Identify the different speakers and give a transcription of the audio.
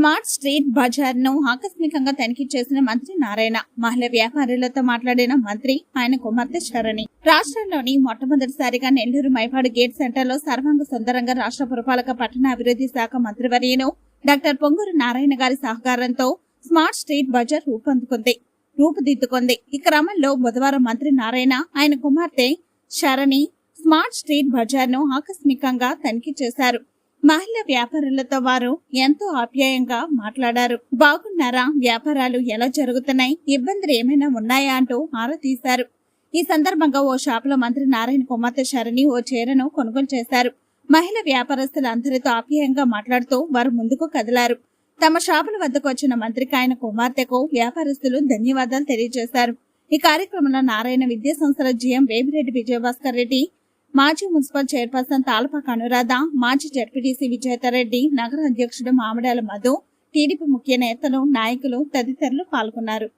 Speaker 1: Smart street బజార్ను ఆకస్మికంగా తనిఖీ చేసిన మంత్రి నారాయణ మహిళ వ్యాపారులతో మాట్లాడిన మంత్రి ఆయన కుమార్తె శరణి. రాష్ట్రంలోని మొట్టమొదటిసారిగా నెల్లూరు మైపాడు గేట్ సెంటర్లో సర్వాంగ సుందరంగా రాష్ట్ర పురపాలక పట్టణ అభివృద్ధి శాఖ మంత్రివర్యును డాక్టర్ పొంగూరు నారాయణ గారి సహకారంతో స్మార్ట్ స్ట్రీట్ బజార్ రూపొందుకుంది. రూపుదిద్దుకుంది. ఈ క్రమంలో బుధవారం మంత్రి నారాయణ ఆయన కుమార్తె శరణి స్మార్ట్ స్ట్రీట్ బజార్ను ఆకస్మికంగా తనిఖీ చేశారు. మహిళ వ్యాపారులతో వారు ఎంతో ఆప్యాయంగా మాట్లాడారు. బాగున్నారా? వ్యాపారాలు ఎలా జరుగుతున్నాయి? ఇబ్బందులు ఏమైనా ఉన్నాయా? అంటూ ఆరా తీశారు. ఈ సందర్భంగా ఓ షాపులో మంత్రి నారాయణ కుమార్తె శరణి ఓ చీరను కొనుగోలు చేశారు. మహిళా వ్యాపారస్తులందరితో ఆప్యాయంగా మాట్లాడుతూ వారు ముందుకు కదిలారు. తమ షాపుల వద్దకు వచ్చిన మంత్రికి ఆయన కుమార్తెకు వ్యాపారస్తులు ధన్యవాదాలు తెలియజేశారు. ఈ కార్యక్రమంలో నారాయణ విద్యా సంస్థల జీఎం వేమిరెడ్డి విజయభాస్కర్ రెడ్డి మాజీ మున్సిపల్ చైర్పర్సన్ తాలపాక అనురాధ మాజీ జడ్పీటీసీ విజేతారెడ్డి నగర అధ్యక్షుడు మామిడాల మధు టీడీపీ ముఖ్య నేతలు నాయకులు తదితరులు పాల్గొన్నారు.